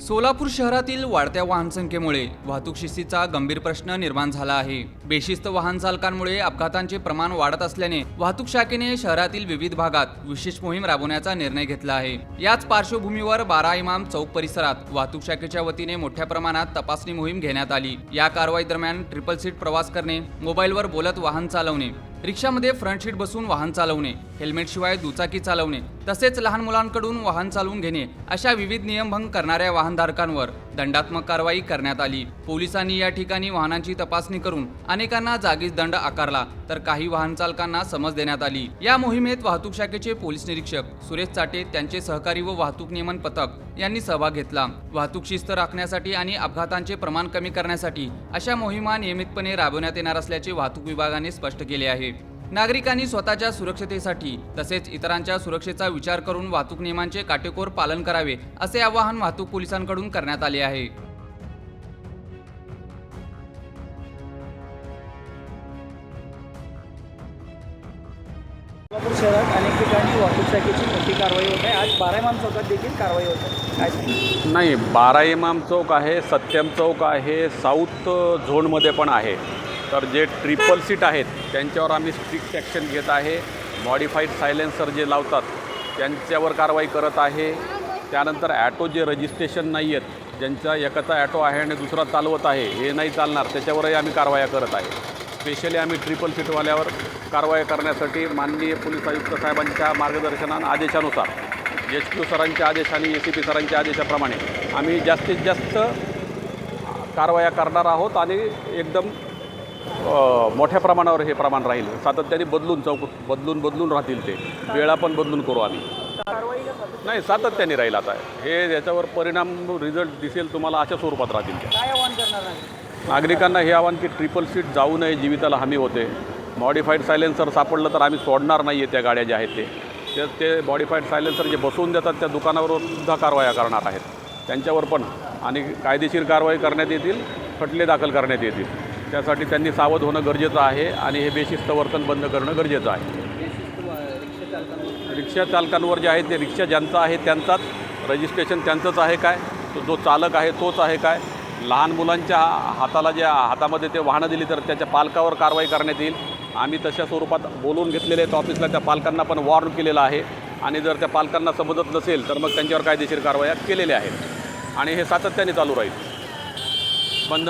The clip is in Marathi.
सोलापूर शहरातील वाढत्या वाहनसंख्येमुळे वाहतूक शिस्तीचा गंभीर प्रश्न निर्माण झाला आहे. बेशिस्त वाहन चालकांमुळे अपघातांचे प्रमाण वाढत असल्याने वाहतूक शाखेने शहरातील विविध भागात विशेष मोहीम राबवण्याचा निर्णय घेतला आहे. याच पार्श्वभूमीवर बारा इमाम चौक परिसरात वाहतूक शाखेच्या वतीने मोठ्या प्रमाणात तपासणी मोहीम घेण्यात आली. या कारवाई दरम्यान ट्रिपल सीट प्रवास करणे मोबाईलवर बोलत वाहन चालवणे रिक्षामध्ये फ्रंट सीट बसून वाहन चालवणे हेल्मेटशिवाय दुचाकी चालवणे तसेच लहान मुलांकडून वाहन चालवून घेणे अशा विविध नियमभंग करणाऱ्या वाहनधारकांवर दंडात्मक कारवाई करण्यात आली. पोलिसांनी या ठिकाणी वाहनांची तपासणी करून अनेकांना जागीच दंड आकारला तर काही वाहन चालकांना समज देण्यात आली. या मोहिमेत वाहतूक शाखेचे पोलीस निरीक्षक सुरेश चाटे त्यांचे सहकारी व वाहतूक नियमन पथक यांनी सहभाग घेतला. वाहतूक शिस्त राखण्यासाठी आणि अपघातांचे प्रमाण कमी करण्यासाठी अशा मोहिमा नियमितपणे राबवण्यात येणार असल्याचे वाहतूक विभागाने स्पष्ट केले आहे. नागरिकांनी स्वतःच्या सुरक्षतेसाठी तसेच इतरांच्या सुरक्षेचा विचार करून वाहतूक नियमांचे काटेकोर पालन करावे असे आवाहन वाहतूक पोलिसांकडून करण्यात आले आहे. सोलापूर शहरात अनेक ठिकाणी वाहतूक शाखेची मोठी कारवाई होत आहे. आज बारामान चौकात देखील कारवाई होत आहे. काय? नाही बारा इमाम चौक आहे सत्यम चौक आहे साऊथ झोनमध्ये पण आहे. तर जे ट्रिपल सीट आहेत त्यांच्यावर आम्ही स्ट्रिक्ट ॲक्शन घेत आहे. मॉडिफाईड सायलेन्सर जे लावतात त्यांच्यावर कारवाई करत आहे. त्यानंतर ॲटो जे रजिस्ट्रेशन नाही आहेत ज्यांचा एकाचा ॲटो आहे आणि दुसरा चालवत आहे हे नाही चालणार. त्याच्यावरही आम्ही कारवाया करत आहे. स्पेशली आम्ही ट्रिपल सीटवाल्यावर कारवाई करण्यासाठी माननीय पोलीस आयुक्त साहेबांच्या मार्गदर्शनान आदेशानुसार एच क्यू सरांच्या आदेश आणि ए सी पी सरांच्या आदेशाप्रमाणे आम्ही जास्तीत जास्त कारवाया करणार आहोत आणि एकदम मोठ्या प्रमाणावर हे प्रमाण राहील. सातत्याने बदलून चौक बदलून बदलून राहतील ते. वेळा पण बदलून करू आम्ही? नाही सातत्याने राहील आता. हे याच्यावर परिणाम रिझल्ट दिसेल तुम्हाला अशा स्वरूपात राहतील नागरिकांना हे आव्हान की ट्रिपल सीट जाऊ नये जीविताला हमी होते. मॉडिफाईड सायलेन्सर सापडलं तर आम्ही सोडणार नाही आहे त्या गाड्या ज्या आहेत ते. ते ते मॉडिफाईड सायलेन्सर जे बसवून देतात त्या दुकानावर सुद्धा कारवाया करणार आहेत. त्यांच्यावर पण आणि कायदेशीर कारवाई करण्यात येतील खटले दाखल करण्यात येतील. त्यासाठी त्यांनी सावध होणं गरजेचं आहे आणि हे बेशिस्त वर्तन बंद करणं गरजेचं आहे. रिक्षा चालकांवर जे आहे ते रिक्षा ज्यांचा आहे त्यांचाच रजिस्ट्रेशन त्यांचंच आहे काय? तो जो चालक आहे तोच आहे काय? लहान मुलांच्या हाताला ज्या हातामध्ये ते वाहनं दिली तर त्याच्या पालकावर कारवाई करण्यात येईल. आम्ही तशा स्वरूपात बोलवून घेतलेले आहेत ऑफिसला त्या पालकांना पण वॉर्न केलेलं आहे. आणि जर त्या पालकांना समजत नसेल तर मग त्यांच्यावर कायदेशीर कारवाया केलेल्या आहेत. आणि हे सातत्याने चालू राहील.